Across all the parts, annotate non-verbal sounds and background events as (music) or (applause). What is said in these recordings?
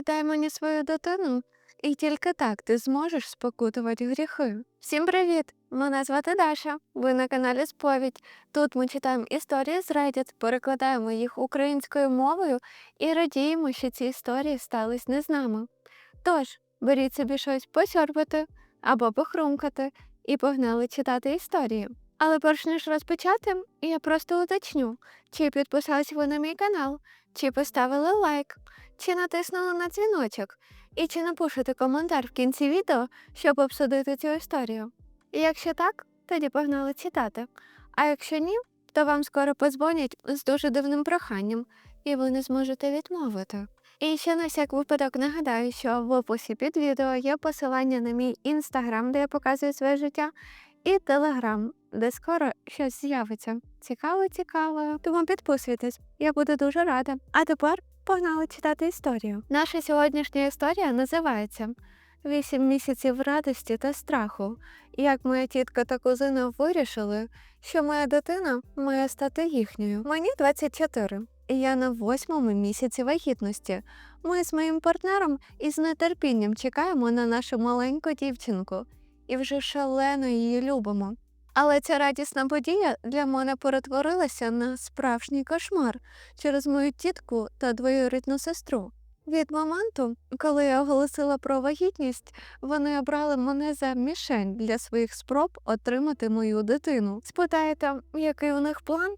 Віддай мені свою дитину, і тільки так ти зможеш спокутувати гріхи. Всім привіт! Мене звати Даша. Ви на каналі Сповідь. Тут ми читаємо історії з Reddit, перекладаємо їх українською мовою і радіємо, що ці історії стались не з нами. Тож, беріть собі щось посьорбати або похрумкати і погнали читати історії. Але перш ніж розпочати, я просто уточню, чи підписались ви на мій канал, чи поставили лайк, чи натиснули на дзвіночок, і чи напишете коментар в кінці відео, щоб обсудити цю історію. Якщо так, тоді погнали читати. А якщо ні, то вам скоро подзвонять з дуже дивним проханням, і ви не зможете відмовити. І ще на всяк випадок нагадаю, що в описі під відео є посилання на мій інстаграм, де я показую своє життя, і телеграм, де скоро щось з'явиться. Цікаво, цікаво. Тому підписуйтесь, я буду дуже рада. А тепер погнали читати історію. Наша сьогоднішня історія називається Вісім місяців радості та страху. Як моя тітка та кузина вирішили, що моя дитина має стати їхньою. Мені 24, і я на восьмому місяці вагітності. Ми з моїм партнером із нетерпінням чекаємо на нашу маленьку дівчинку і вже шалено її любимо. Але ця радісна подія для мене перетворилася на справжній кошмар через мою тітку та двоюрідну сестру. Від моменту, коли я оголосила про вагітність, вони обрали мене за мішень для своїх спроб отримати мою дитину. Спитаєте, який у них план?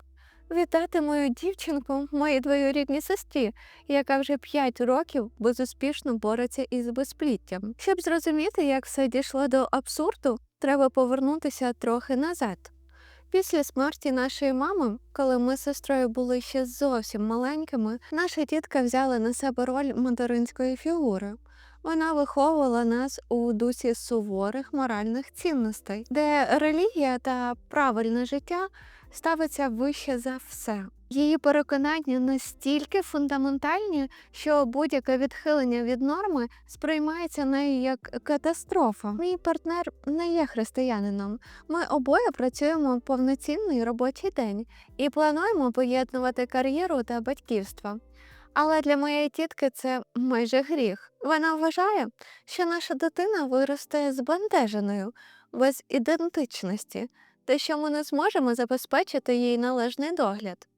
Віддати мою дівчинку моїй двоюрідній сестрі, яка вже 5 років безуспішно бореться із безпліттям. Щоб зрозуміти, як все дійшло до абсурду, треба повернутися трохи назад. Після смерті нашої мами, коли ми з сестрою були ще зовсім маленькими, наша тітка взяла на себе роль материнської фігури. Вона виховувала нас у дусі суворих моральних цінностей, де релігія та правильне життя ставиться вище за все. Її переконання настільки фундаментальні, що будь-яке відхилення від норми сприймається нею як катастрофа. Мій партнер не є християнином. Ми обоє працюємо повноцінний робочий день і плануємо поєднувати кар'єру та батьківство. Але для моєї тітки це майже гріх. Вона вважає, що наша дитина виросте збентеженою, без ідентичності, та що ми не зможемо забезпечити їй належний догляд.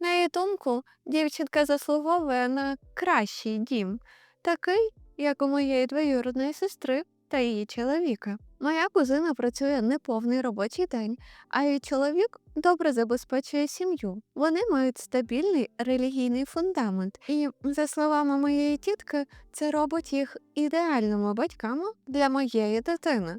На її думку, дівчинка заслуговує на кращий дім, такий, як у моєї двоюродної сестри та її чоловіка. Моя кузина працює неповний робочий день, а її чоловік добре забезпечує сім'ю. Вони мають стабільний релігійний фундамент, і, за словами моєї тітки, це робить їх ідеальними батьками для моєї дитини.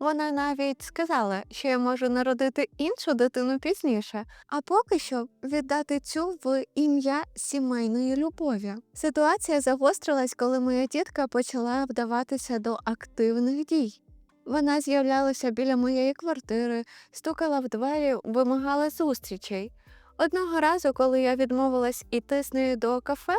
Вона навіть сказала, що я можу народити іншу дитину пізніше, а поки що віддати цю в ім'я сімейної любові. Ситуація загострилась, коли моя тітка почала вдаватися до активних дій. Вона з'являлася біля моєї квартири, стукала в двері, вимагала зустрічей. Одного разу, коли я відмовилась іти з нею до кафе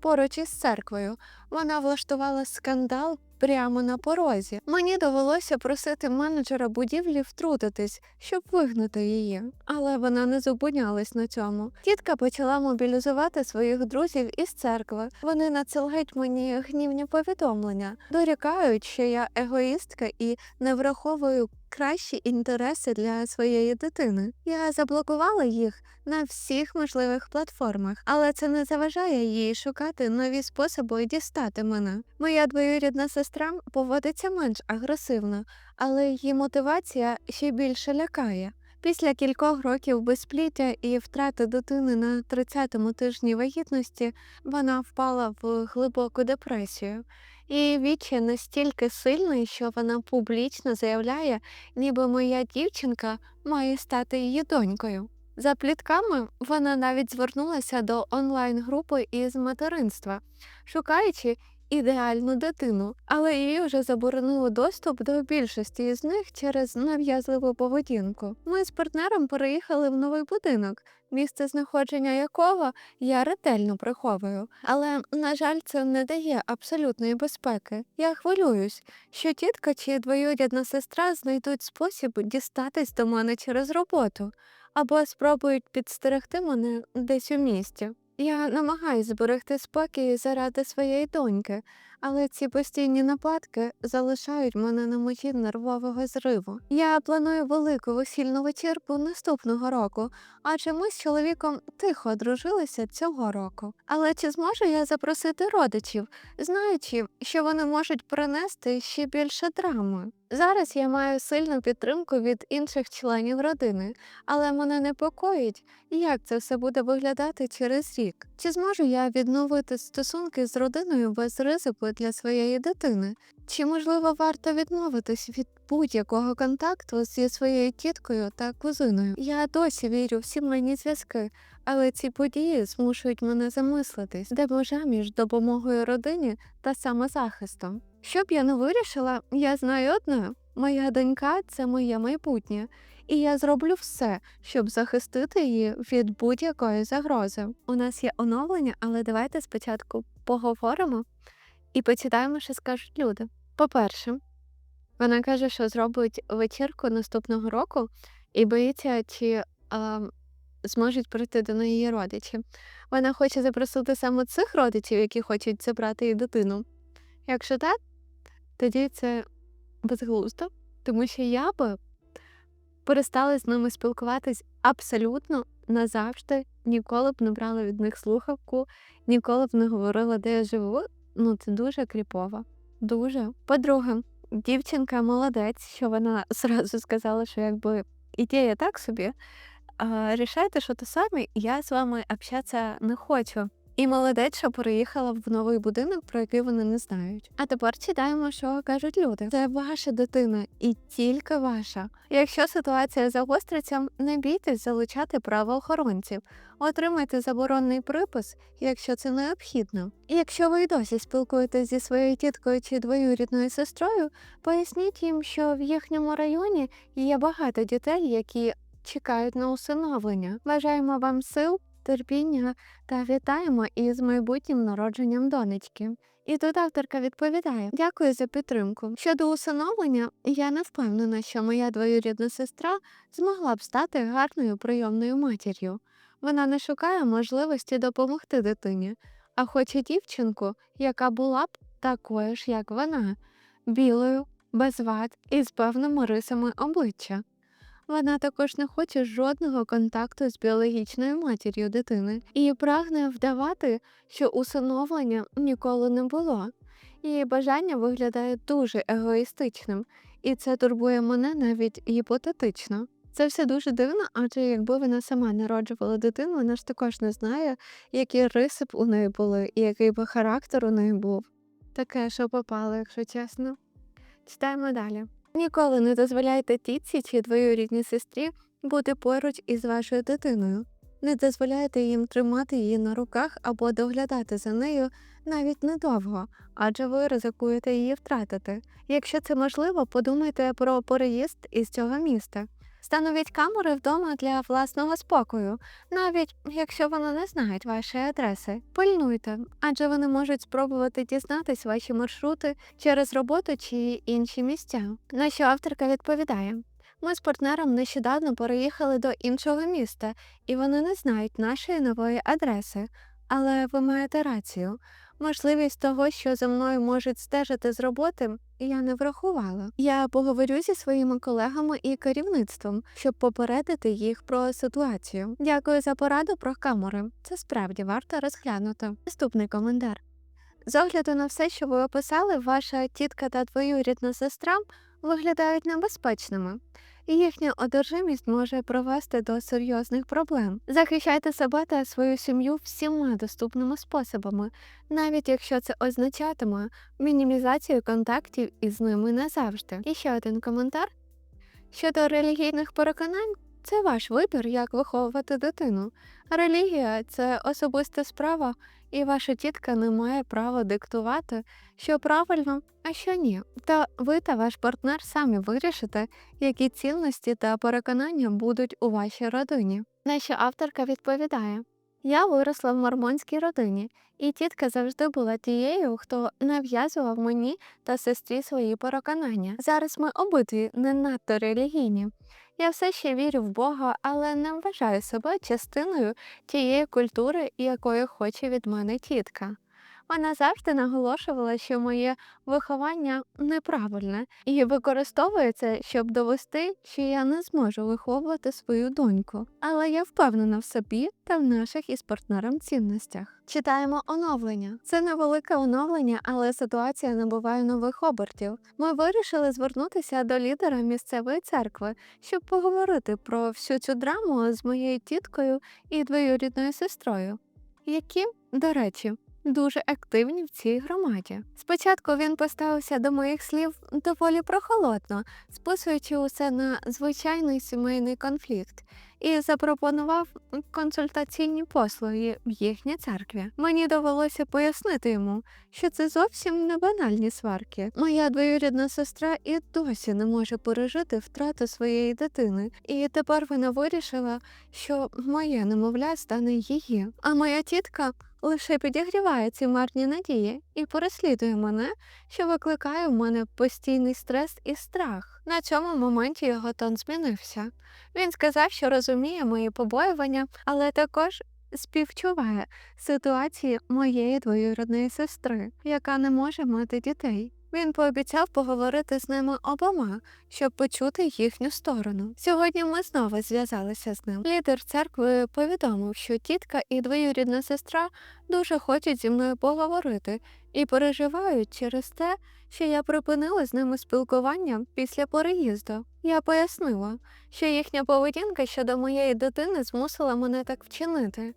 поруч із церквою, вона влаштувала скандал прямо на порозі. Мені довелося просити менеджера будівлі втрутитись, щоб вигнати її. Але вона не зупинялась на цьому. Тітка почала мобілізувати своїх друзів із церкви. Вони надсилають мені гнівні повідомлення, дорікають, що я егоїстка і не враховую кращі інтереси для своєї дитини. Я заблокувала їх на всіх можливих платформах, але це не заважає їй шукати нові способи дістати мене. Моя двоюрідна сестра поводиться менш агресивно, але її мотивація ще більше лякає. Після кількох років безпліття і втрати дитини на 30-му тижні вагітності вона впала в глибоку депресію. І Вічі настільки сильний, що вона публічно заявляє, ніби моя дівчинка має стати її донькою. За плітками вона навіть звернулася до онлайн-групи із материнства, шукаючи ідеальну дитину, але їй вже заборонили доступ до більшості з них через нав'язливу поведінку. Ми з партнером переїхали в новий будинок, місце знаходження якого я ретельно приховую. Але, на жаль, це не дає абсолютної безпеки. Я хвилююсь, що тітка чи двоюрідна сестра знайдуть спосіб дістатись до мене через роботу або спробують підстерегти мене десь у місті. Я намагаюсь зберегти спокій заради своєї доньки, але ці постійні нападки залишають мене на межі нервового зриву. Я планую велику весільну вечірку наступного року, адже ми з чоловіком тихо одружилися цього року. Але чи зможу я запросити родичів, знаючи, що вони можуть принести ще більше драми? Зараз я маю сильну підтримку від інших членів родини, але мене непокоїть, як це все буде виглядати через рік. Чи зможу я відновити стосунки з родиною без ризику для своєї дитини? Чи можливо варто відмовитись від будь-якого контакту зі своєю тіткою та кузиною? Я досі вірю в сімейні зв'язки, але ці події змушують мене замислитись, де межа між допомогою родині та самозахистом. Що б я не вирішила, я знаю одне: моя донька це моє майбутнє, і я зроблю все, щоб захистити її від будь-якої загрози. У нас є оновлення, але давайте спочатку поговоримо і почитаємо, що скажуть люди. По-перше, вона каже, що зробить вечірку наступного року і боїться, чи а, зможуть прийти до неї родичі. Вона хоче запросити саме цих родичів, які хочуть забрати її дитину. Якщо так, тоді це безглуздо, тому що я би перестала з ними спілкуватись абсолютно назавжди, ніколи б не брала від них слухавку, ніколи б не говорила, де я живу. Ну, це дуже кріпово. Дуже. По-друге, дівчинка молодець, що вона (laughs) зразу сказала, що якби ідея так собі. Рішайте, що то самі, я з вами общатися не хочу. І молодець, переїхала в новий будинок, про який вони не знають. А тепер читаємо, що кажуть люди. Це ваша дитина і тільки ваша. Якщо ситуація загостриться, не бійтесь залучати правоохоронців, отримайте заборонний припис, якщо це необхідно. І якщо ви й досі спілкуєтесь зі своєю тіткою чи двоюрідною сестрою, поясніть їм, що в їхньому районі є багато дітей, які чекають на усиновлення. Бажаємо вам сил терпіння та вітаємо із майбутнім народженням донечки. І тут авторка відповідає: Дякую за підтримку. Щодо усиновлення, я не впевнена, що моя двоюрідна сестра змогла б стати гарною прийомною матір'ю. Вона не шукає можливості допомогти дитині, а хоче дівчинку, яка була б такою ж, як вона, білою, без вад і з певними рисами обличчя. Вона також не хоче жодного контакту з біологічною матір'ю дитини і прагне вдавати, що усиновлення ніколи не було. Її бажання виглядає дуже егоїстичним, і це турбує мене навіть гіпотетично. Це все дуже дивно, адже якби вона сама народжувала дитину, вона ж також не знає, які риси б у неї були і який би характер у неї був. Таке, що попало, якщо чесно. Читаємо далі. Ніколи не дозволяйте тітці чи двоюрідній сестрі бути поруч із вашою дитиною. Не дозволяйте їм тримати її на руках або доглядати за нею навіть недовго, адже ви ризикуєте її втратити. Якщо це можливо, подумайте про переїзд із цього міста. Встановіть камери вдома для власного спокою, навіть якщо вони не знають вашої адреси. Пильнуйте, адже вони можуть спробувати дізнатись ваші маршрути через роботу чи інші місця. На що авторка відповідає. Ми з партнером нещодавно переїхали до іншого міста, і вони не знають нашої нової адреси. Але ви маєте рацію. Можливість того, що за мною можуть стежити з роботи, я не врахувала. Я поговорю зі своїми колегами і керівництвом, щоб попередити їх про ситуацію. Дякую за пораду про камери. Це справді варто розглянути. Наступний коментар. З огляду на все, що ви описали, ваша тітка та двоюрідна сестра виглядають небезпечними і їхня одержимість може привести до серйозних проблем. Захищайте себе та свою сім'ю всіма доступними способами, навіть якщо це означатиме мінімізацію контактів із ними назавжди. І ще один коментар щодо релігійних переконань. Це ваш вибір, як виховувати дитину. Релігія це особиста справа, і ваша тітка не має права диктувати, що правильно, а що ні. Та ви та ваш партнер самі вирішите, які цінності та переконання будуть у вашій родині. Наша авторка відповідає. Я виросла в мормонській родині, і тітка завжди була тією, хто нав'язував мені та сестрі свої переконання. Зараз ми обидві не надто релігійні, Я все ще вірю в Бога, але не вважаю себе частиною тієї культури, якої хоче від мене тітка. Вона завжди наголошувала, що моє виховання неправильне і використовує це, щоб довести, що я не зможу виховувати свою доньку. Але я впевнена в собі та в наших із партнером цінностях. Читаємо оновлення. Це невелике оновлення, але ситуація набуває нових обертів. Ми вирішили звернутися до лідера місцевої церкви, щоб поговорити про всю цю драму з моєю тіткою і двоюрідною сестрою, які, до речі, дуже активні в цій громаді. Спочатку він поставився до моїх слів доволі прохолодно, списуючи усе на звичайний сімейний конфлікт, і запропонував консультаційні послуги в їхній церкві. Мені довелося пояснити йому, що це зовсім не банальні сварки. Моя двоюрідна сестра і досі не може пережити втрату своєї дитини, і тепер вона вирішила, що моє немовля стане її. А моя тітка лише підігріває ці марні надії і переслідує мене, що викликає в мене постійний стрес і страх. На цьому моменті його тон змінився. Він сказав, що розуміє мої побоювання, але також співчуває ситуації моєї двоюрідної сестри, яка не може мати дітей. Він пообіцяв поговорити з ними обома, щоб почути їхню сторону. Сьогодні ми знову зв'язалися з ним. Лідер церкви повідомив, що тітка і двоюрідна сестра дуже хочуть зі мною поговорити і переживають через те, що я припинила з ними спілкування після переїзду. Я пояснила, що їхня поведінка щодо моєї дитини змусила мене так вчинити.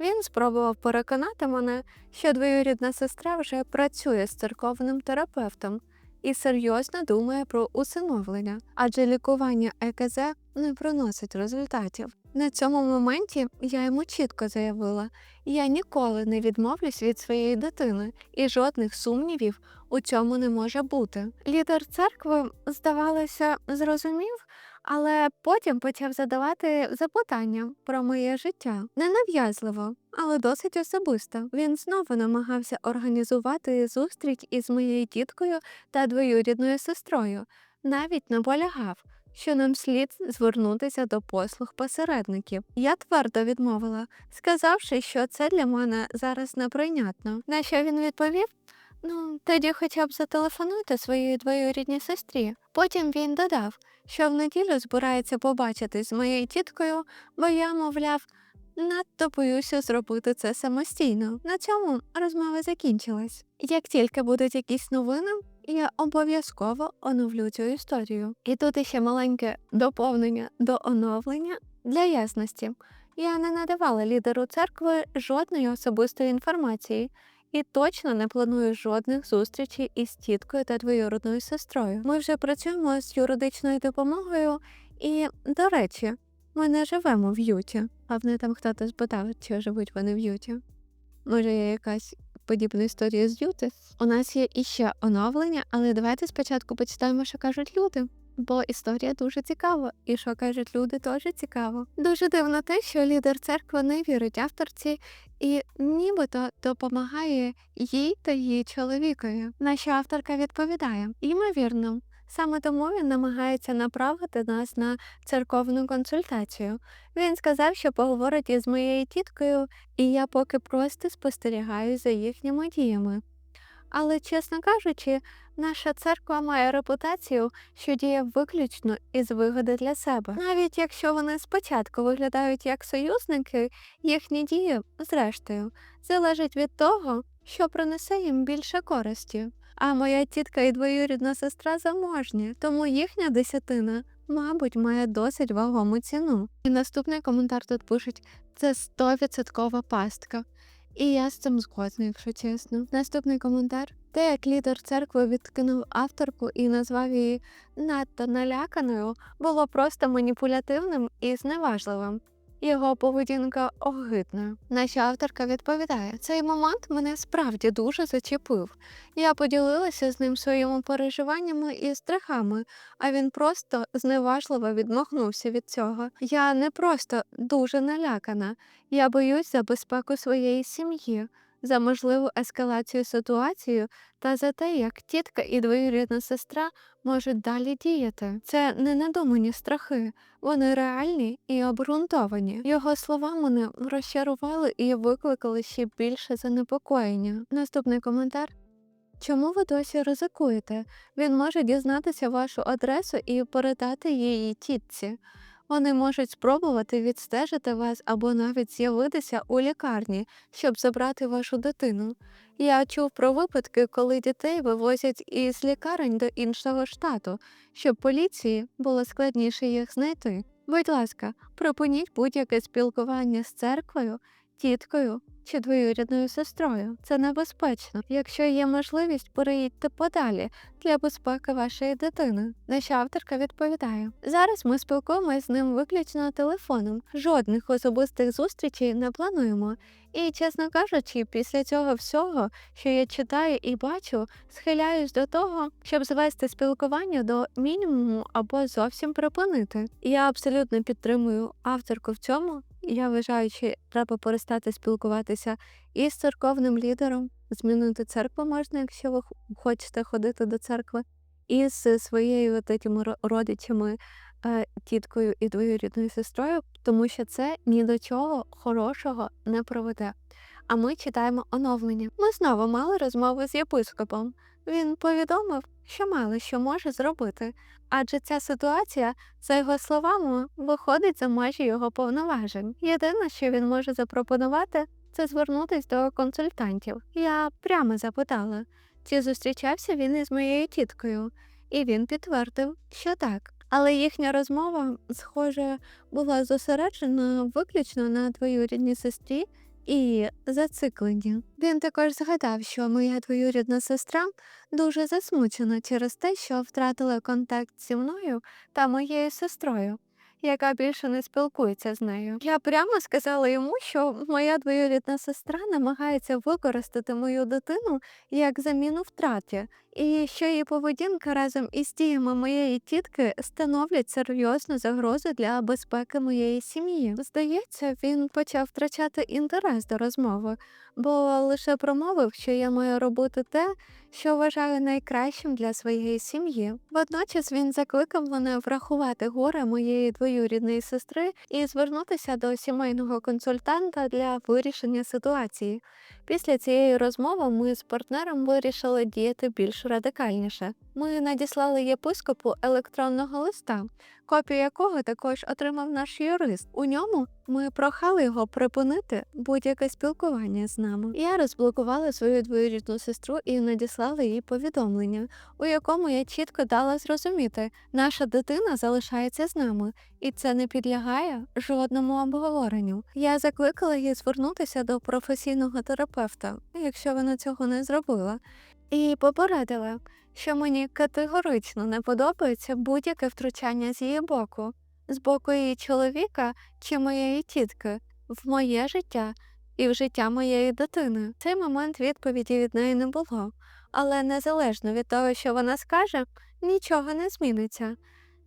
Він спробував переконати мене, що двоюрідна сестра вже працює з церковним терапевтом і серйозно думає про усиновлення, адже лікування ЕКЗ не приносить результатів. На цьому моменті я йому чітко заявила, я ніколи не відмовлюсь від своєї дитини, і жодних сумнівів у цьому не може бути. Лідер церкви, здавалося, зрозумів, але потім почав задавати запитання про моє життя. Ненав'язливо, але досить особисто. Він знову намагався організувати зустріч із моєю тіткою та двоюрідною сестрою, навіть наполягав. Що нам слід звернутися до послуг посередників. Я твердо відмовила, сказавши, що це для мене зараз неприйнятно. На що він відповів: Ну, тоді хоча б зателефонуйте своїй двоюрідній сестрі. Потім він додав, що в неділю збирається побачитись з моєю тіткою, бо я, мовляв, надто боюся зробити це самостійно. На цьому розмова закінчилась. Як тільки будуть якісь новини, я обов'язково оновлю цю історію. І тут іще маленьке доповнення до оновлення для ясності. Я не надавала лідеру церкви жодної особистої інформації і точно не планую жодних зустрічей із тіткою та двоюродною сестрою. Ми вже працюємо з юридичною допомогою, і, до речі, ми не живемо в Юті. А вони там хтось спитав, чи живуть вони в Юті. Може, є якась подібна історія з Юти? У нас є іще оновлення, але давайте спочатку почитаємо, що кажуть люди. Бо історія дуже цікава, і що кажуть люди, теж цікаво. Дуже дивно те, що лідер церкви не вірить авторці і нібито допомагає їй та її чоловікові. Наша авторка відповідає: ймовірно, саме тому він намагається направити нас на церковну консультацію. Він сказав, що поговорить із моєю тіткою, і я поки просто спостерігаю за їхніми діями. Але, чесно кажучи, наша церква має репутацію, що діє виключно із вигоди для себе. Навіть якщо вони спочатку виглядають як союзники, їхні дії, зрештою, залежать від того, що принесе їм більше користі. А моя тітка і двоюрідна сестра заможні, тому їхня десятина, мабуть, має досить вагому ціну. І наступний коментар тут пишуть: це 100% пастка. І я з цим згодна, якщо чесно. Наступний коментар. Те, як лідер церкви відкинув авторку і назвав її надто наляканою, було просто маніпулятивним і зневажливим. Його поведінка огидною. Наша авторка відповідає: цей момент мене справді дуже зачепив. Я поділилася з ним своїми переживаннями і страхами, а він просто зневажливо відмахнувся від цього. Я не просто дуже налякана, я боюсь за безпеку своєї сім'ї. За можливу ескалацію ситуації та за те, як тітка і двоюрідна сестра можуть далі діяти. Це не надумані страхи, вони реальні і обґрунтовані. Його слова мене розчарували і викликали ще більше занепокоєння. Наступний коментар. Чому ви досі ризикуєте? Він може дізнатися вашу адресу і передати її тітці. Вони можуть спробувати відстежити вас або навіть з'явитися у лікарні, щоб забрати вашу дитину. Я чув про випадки, коли дітей вивозять із лікарень до іншого штату, щоб поліції було складніше їх знайти. Будь ласка, припиніть будь-яке спілкування з церквою, тіткою чи двоюрідною сестрою. Це небезпечно. Якщо є можливість, переїдьте подалі для безпеки вашої дитини. Наша авторка відповідає: зараз ми спілкуємося з ним виключно телефоном. Жодних особистих зустрічей не плануємо. І, чесно кажучи, після цього всього, що я читаю і бачу, схиляюсь до того, щоб звести спілкування до мінімуму або зовсім припинити. Я абсолютно підтримую авторку в цьому. Я вважаю, що треба перестати спілкуватися і з церковним лідером. Змінити церкву можна, якщо ви хочете ходити до церкви, і з своєю от этими родичами, е, тіткою і двоюрідною сестрою, тому що це ні до чого хорошого не проведе. А ми читаємо оновлення. Ми знову мали розмову з єпископом. Він повідомив, що мало що може зробити, адже ця ситуація, за його словами, виходить за межі його повноважень. Єдине, що він може запропонувати, це звернутися до консультантів. Я прямо запитала, чи зустрічався він із моєю тіткою, і він підтвердив, що так. Але їхня розмова, схоже, була зосереджена виключно на двоюрідній сестрі і зациклені. Він також згадав, що моя двоюрідна сестра дуже засмучена через те, що втратила контакт зі мною та моєю сестрою, яка більше не спілкується з нею. Я прямо сказала йому, що моя двоюрідна сестра намагається використати мою дитину як заміну втраті, і що її поведінка разом із діями моєї тітки становлять серйозну загрозу для безпеки моєї сім'ї. Здається, він почав втрачати інтерес до розмови, бо лише промовив, що я маю робити те, що вважаю найкращим для своєї сім'ї. Водночас він закликав мене врахувати горе моєї двоюрідної сестри і звернутися до сімейного консультанта для вирішення ситуації. Після цієї розмови ми з партнером вирішили діяти більш радикальніше. Ми надіслали єпископу електронного листа, копію якого також отримав наш юрист. У ньому ми прохали його припинити будь-яке спілкування з нами. Я розблокувала свою двоюрідну сестру і надіслала їй повідомлення, у якому я чітко дала зрозуміти, наша дитина залишається з нами, і це не підлягає жодному обговоренню. Я закликала її звернутися до професійного терапевта, якщо вона цього не зробила, і попередила, що мені категорично не подобається будь-яке втручання з її боку, з боку її чоловіка чи моєї тітки, в моє життя і в життя моєї дитини. В цей момент відповіді від неї не було, але незалежно від того, що вона скаже, нічого не зміниться.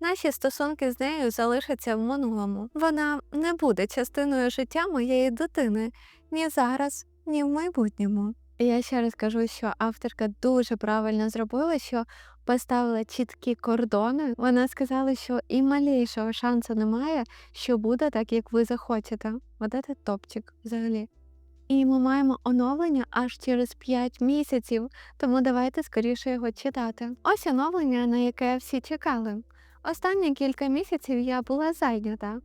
Наші стосунки з нею залишаться в минулому. Вона не буде частиною життя моєї дитини ні зараз, ні в майбутньому. Я ще раз кажу, що авторка дуже правильно зробила, що поставила чіткі кордони. Вона сказала, що і малейшого шансу немає, що буде так, як ви захочете. От це топчик взагалі. І ми маємо оновлення аж через 5 місяців, тому давайте скоріше його читати. Ось оновлення, на яке всі чекали. Останні кілька місяців я була зайнята.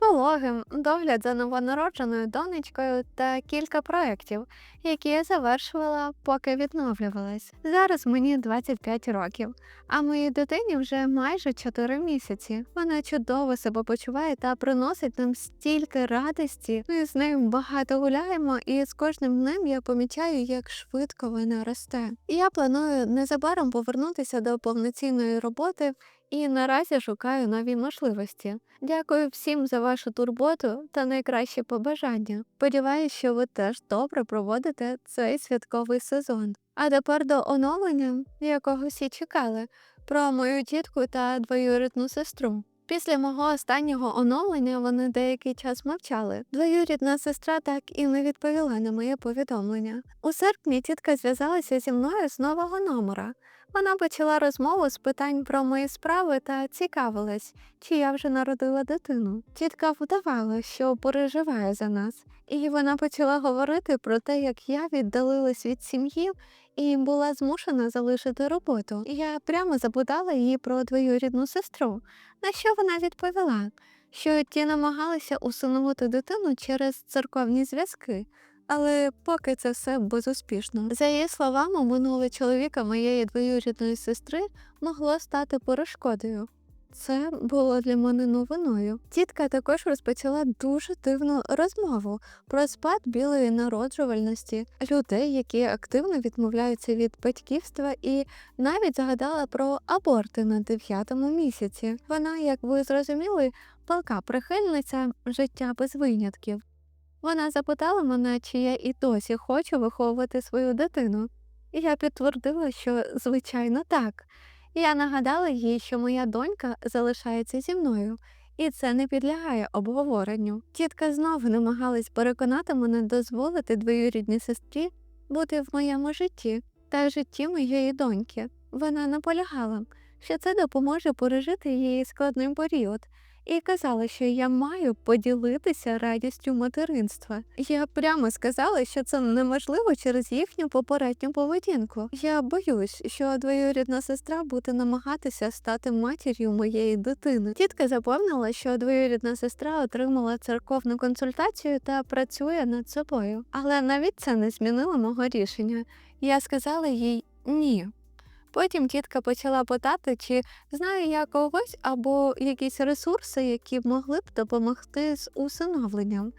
Пологим, догляд за новонародженою донечкою та кілька проєктів, які я завершувала, поки відновлювалась. Зараз мені 25 років, а моїй дитині вже майже 4 місяці. Вона чудово себе почуває та приносить нам стільки радості. Ми з нею багато гуляємо, і з кожним днем я помічаю, як швидко вона росте. Я планую незабаром повернутися до повноцінної роботи і наразі шукаю нові можливості. Дякую всім за вашу турботу та найкращі побажання. Сподіваюсь, що ви теж добре проводите цей святковий сезон. А тепер до оновлення, якого всі чекали, про мою тітку та двоюрідну сестру. Після мого останнього оновлення вони деякий час мовчали. Двоюрідна сестра так і не відповіла на моє повідомлення. У серпні тітка зв'язалася зі мною з нового номера. Вона почала розмову з питань про мої справи та цікавилась, чи я вже народила дитину. Тітка вдавала, що переживає за нас, і вона почала говорити про те, як я віддалилась від сім'ї і була змушена залишити роботу. Я прямо запитала її про двоюрідну сестру, на що вона відповіла, що ті намагалися усунути дитину через церковні зв'язки. Але поки це все безуспішно. За її словами, минуле чоловіка моєї двоюрідної сестри могло стати перешкодою. Це було для мене новиною. Тітка також розпочала дуже дивну розмову про спад білої народжувальності людей, які активно відмовляються від батьківства, і навіть згадала про аборти на дев'ятому місяці. Вона, як ви зрозуміли, палка прихильниця життя без винятків. Вона запитала мене, чи я і досі хочу виховувати свою дитину. І я підтвердила, що звичайно так. Я нагадала їй, що моя донька залишається зі мною, і це не підлягає обговоренню. Тітка знову намагалась переконати мене дозволити двоюрідній сестрі бути в моєму житті та житті моєї доньки. Вона наполягала, що це допоможе пережити її складний період, і казала, що я маю поділитися радістю материнства. Я прямо сказала, що це неможливо через їхню попередню поведінку. Я боюсь, що двоюрідна сестра буде намагатися стати матір'ю моєї дитини. Тітка запевнила, що двоюрідна сестра отримала церковну консультацію та працює над собою. Але навіть це не змінило мого рішення. Я сказала їй ні. Потім тітка почала питати, чи знаю я когось або якісь ресурси, які б могли б допомогти з усиновленням.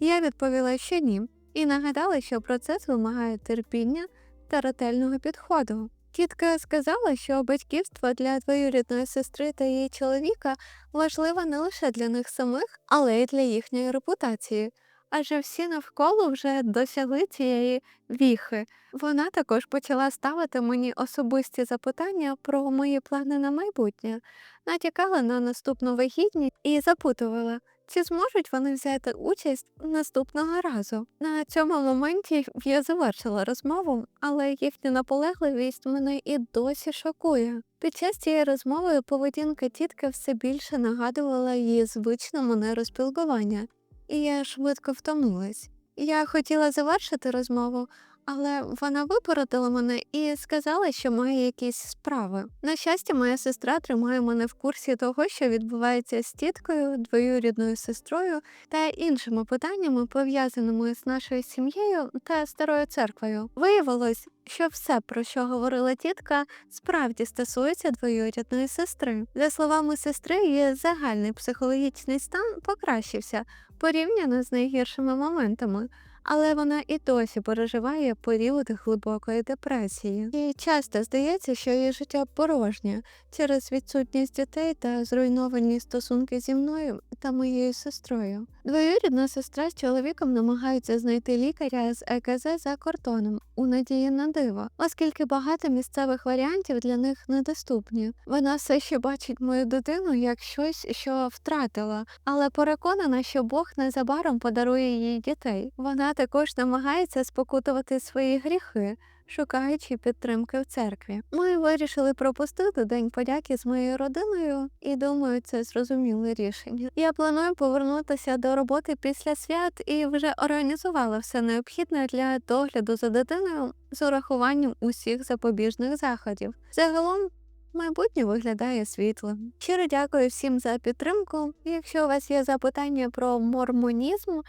Я відповіла, що ні, і нагадала, що процес вимагає терпіння та ретельного підходу. Тітка сказала, що батьківство для двоюрідної сестри та її чоловіка важливе не лише для них самих, але й для їхньої репутації адже всі навколо вже досягли цієї віхи. Вона також почала ставити мені особисті запитання про мої плани на майбутнє, натякала на наступну вагітність і запитувала, чи зможуть вони взяти участь наступного разу. На цьому моменті я завершила розмову, але їхня наполегливість мене і досі шокує. Під час цієї розмови поведінка тітки все більше нагадувала її звичну манеру спілкування, і я швидко втомилась. Я хотіла завершити розмову, але вона випередила мене і сказала, що має якісь справи. На щастя, моя сестра тримає мене в курсі того, що відбувається з тіткою, двоюрідною сестрою та іншими питаннями, пов'язаними з нашою сім'єю та старою церквою. Виявилось, що все, про що говорила тітка, справді стосується двоюрідної сестри. За словами сестри, її загальний психологічний стан покращився порівняно з найгіршими моментами але вона і досі переживає період глибокої депресії. Їй часто здається, що її життя порожнє через відсутність дітей та зруйновані стосунки зі мною та моєю сестрою. Двоюрідна сестра з чоловіком намагаються знайти лікаря з ЕКЗ за кордоном у надії на диво, оскільки багато місцевих варіантів для них недоступні. Вона все ще бачить мою дитину як щось, що втратила, але переконана, що Бог незабаром подарує їй дітей. Вона також намагається спокутувати свої гріхи, шукаючи підтримки в церкві. Ми вирішили пропустити день подяки з моєю родиною, і думаю, це зрозуміле рішення. Я планую повернутися до роботи після свят і вже організувала все необхідне для догляду за дитиною з урахуванням усіх запобіжних заходів. Загалом. Майбутнє виглядає світлим. Щиро дякую всім за підтримку. Якщо у вас є запитання про мормонізм,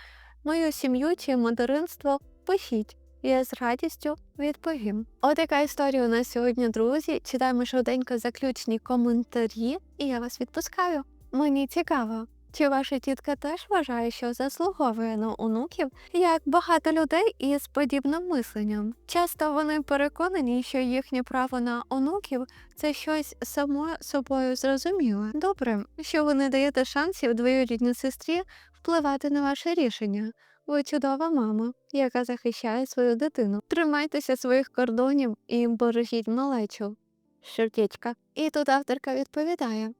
мою сім'ю чи материнство, пишіть. Я з радістю відповім. От яка історія у нас сьогодні, друзі. Читаємо швиденько заключні коментарі, і я вас відпускаю. Мені цікаво. Чи ваша тітка теж вважає, що заслуговує на онуків, як багато людей із подібним мисленням? Часто вони переконані, що їхнє право на онуків це щось само собою зрозуміле. Добре, що ви не даєте шансів двоюрідній сестрі впливати на ваше рішення. Ви чудова мама, яка захищає свою дитину. Тримайтеся своїх кордонів і бережіть малечу. Сердечка. І тут авторка відповідає.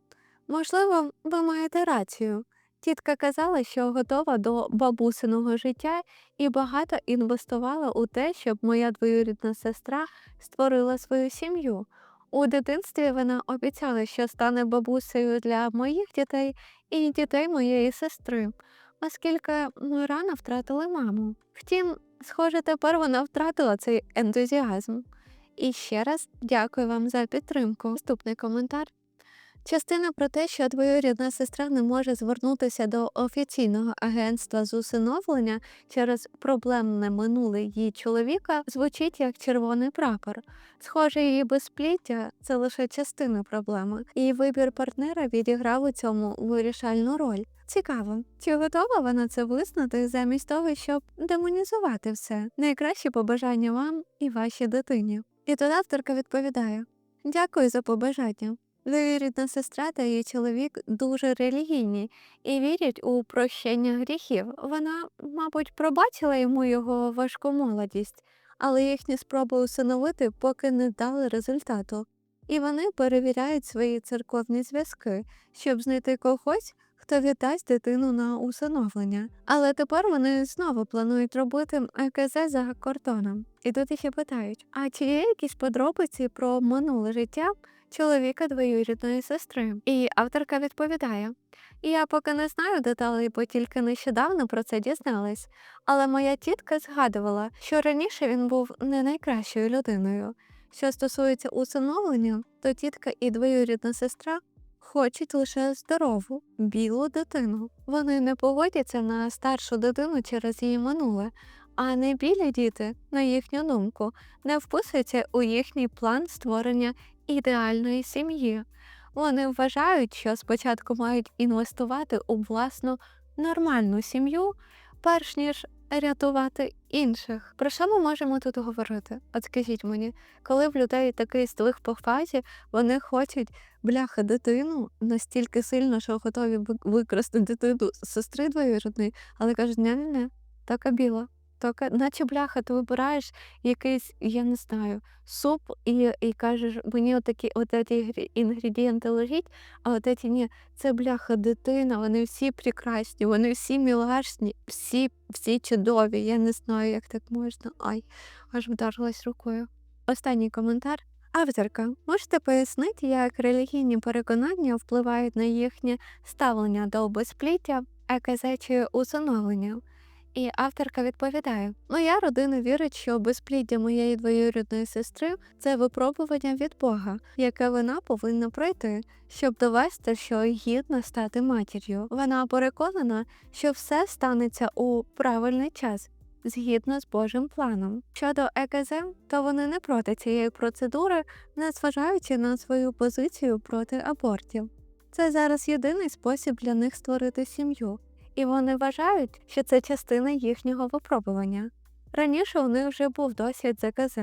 Можливо, ви маєте рацію. Тітка казала, що готова до бабусиного життя і багато інвестувала у те, щоб моя двоюрідна сестра створила свою сім'ю. У дитинстві вона обіцяла, що стане бабусею для моїх дітей і дітей моєї сестри, оскільки ми рано втратили маму. Втім, схоже, тепер вона втратила цей ентузіазм. І ще раз дякую вам за підтримку. Наступний коментар. Частина про те, що двоюрідна сестра не може звернутися до офіційного агентства з усиновлення через проблемне минуле її чоловіка, звучить як червоний прапор. Схоже, її безпліття це лише частина проблеми, і вибір партнера відіграв у цьому вирішальну роль. Цікаво, чи готова вона це визнати замість того, щоб демонізувати все? Найкращі побажання вам і вашій дитині. І тут авторка відповідає: Дякую за побажання. Двоюрідна сестра та її чоловік дуже релігійні і вірять у прощення гріхів. Вона, мабуть, пробачила йому його важку молодість, але їхні спроби усиновити поки не дали результату. І вони перевіряють свої церковні зв'язки, щоб знайти когось, хто віддасть дитину на усиновлення. Але тепер вони знову планують робити ЕКЗ за кордоном. І тут іще питають: а чи є якісь подробиці про минуле життя? Чоловіка двоюрідної сестри. І авторка відповідає: Я поки не знаю деталей, бо тільки нещодавно про це дізналась, але моя тітка згадувала, що раніше він був не найкращою людиною. Що стосується усиновлення, то тітка і двоюрідна сестра хочуть лише здорову, білу дитину. Вони не поводяться на старшу дитину через її минуле. А не білі діти, на їхню думку, не вписуються у їхній план створення ідеальної сім'ї. Вони вважають, що спочатку мають інвестувати у власну нормальну сім'ю, перш ніж рятувати інших. Про що ми можемо тут говорити? От скажіть мені, коли в людей такий здвиг по фазі, вони хочуть бляха дитину настільки сильно, що готові викрасти дитину сестри двоюрідної, але кажуть, не така біла. Тока, наче бляха, ти вибираєш якийсь, я не знаю, суп і і кажеш, мені отакі от ці інгредієнти лежить, а от ці ні, це бляха дитина, вони всі прекрасні, вони всі мілашні, всі всі чудові. Я не знаю, як так можна. Ай, аж вдарилась рукою. Останній коментар. Авторка, можете пояснити, як релігійні переконання впливають на їхнє ставлення до безпліття, а казачі усиновлення? І авторка відповідає: Моя родина вірить, що безпліддя моєї двоюрідної сестри це випробування від Бога, яке вона повинна пройти, щоб довести, що гідно стати матір'ю. Вона переконана, що все станеться у правильний час. Згідно з Божим планом. Щодо ЕКЗ, то вони не проти цієї процедури, незважаючи на свою позицію проти абортів. Це зараз єдиний спосіб для них створити сім'ю і вони вважають, що це частина їхнього випробування. Раніше у них вже був досвід ЗКЗ,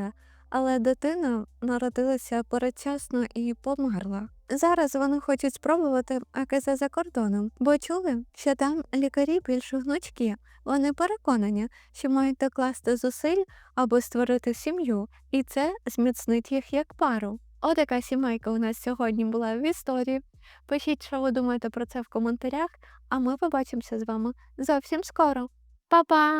але дитина народилася передчасно і померла. Зараз вони хочуть спробувати АКЗ за кордоном, бо чули, що там лікарі більш гнучкі. Вони переконані, що мають докласти зусиль аби створити сім'ю, і це зміцнить їх як пару. Отака сімейка у нас сьогодні була в історії. Пишіть, що ви думаєте про це в коментарях, а ми побачимося з вами зовсім скоро. Па-па!